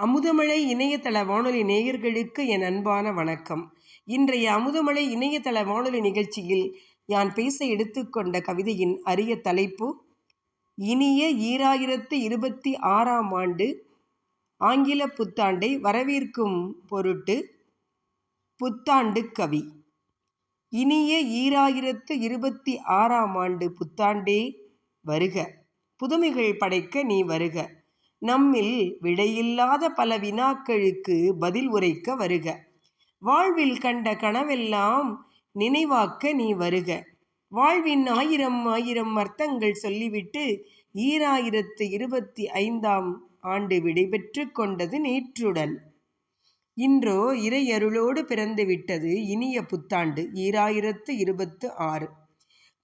அமுதமழை இணையதள வானொலி நேயர்களுக்கு என் அன்பான வணக்கம். இன்றைய அமுதமழை இணையதள வானொலி நிகழ்ச்சியில் யான் பேச எடுத்துக்கொண்ட கவிதையின் அரிய தலைப்பு இனிய ஈராயிரத்து இருபத்தி ஆறாம் ஆண்டு ஆங்கில புத்தாண்டை வரவேற்கும் பொருட்டு புத்தாண்டு கவி. இனிய ஈராயிரத்து இருபத்தி ஆறாம் ஆண்டு புத்தாண்டே வருக. புதுமைகள் படைக்க நீ வருக. நம்மில் விடையில்லாத பல வினாக்களுக்கு பதில் உரைக்க வருக. வாழ்வில் கண்ட கனவெல்லாம் நினைவாக்க நீ வருக. வாழ்வின் ஆயிரம் ஆயிரம் அர்த்தங்கள் சொல்லிவிட்டு ஈராயிரத்து இருபத்தி ஐந்தாம் ஆண்டு விடைபெற்று கொண்டது நேற்றுடன். இன்றோ இறையருளோடு பிறந்துவிட்டது இனிய புத்தாண்டு ஈராயிரத்து இருபத்து ஆறு.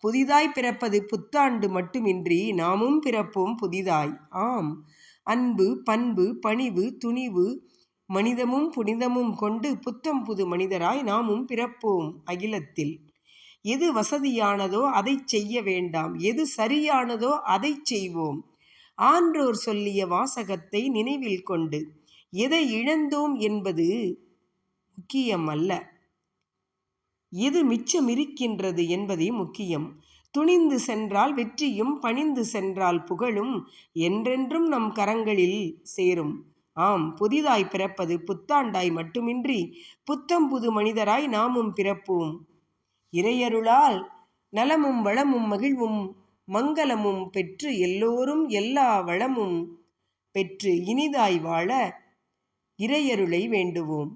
புதிதாய் பிறப்பது புத்தாண்டு மட்டுமின்றி நாமும் பிறப்போம் புதிதாய். ஆம் அன்பு பண்பு பணிவு துணிவு மனிதமும் புனிதமும் கொண்டு புத்தம் புது மனிதராய் நாமும் பிறப்போம் அகிலத்தில். எது வசதியானதோ அதை செய்ய வேண்டாம். எது சரியானதோ அதை செய்வோம். ஆன்றோர் சொல்லிய வாசகத்தை நினைவில் கொண்டு எதை இழந்தோம் என்பது முக்கியம் அல்ல எது மிச்சம் இருக்கின்றது என்பதே முக்கியம். துணிந்து சென்றால் வெற்றியும் பணிந்து சென்றால் புகழும் என்றென்றும் நம் கரங்களில் சேரும். ஆம் புதிதாய் பிறப்பது புத்தாண்டாய் மட்டுமின்றி புத்தம் புது மனிதராய் நாமும் பிறப்போம். இறையருளால் நலமும் வளமும் மகிழ்வும் மங்களமும் பெற்று எல்லோரும் எல்லா வளமும் பெற்று இனிதாய் வாழ இறையருளை வேண்டுவோம்.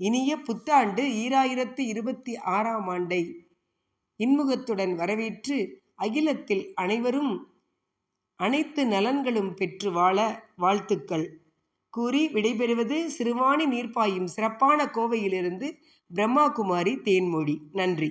இனிய புத்தாண்டு ஈராயிரத்து இருபத்தி ஆறாம் ஆண்டை இன்முகத்துடன் வரவேற்று அகிலத்தில் அனைவரும் அனைத்து நலன்களும் பெற்று வாழ வாழ்த்துக்கள். கூறி விடைபெறுவது சிறுவாணி நீர்ப்பாயும் சிறப்பான கோவையிலிருந்து பிரம்மாகுமாரி தேன்மொழி. நன்றி.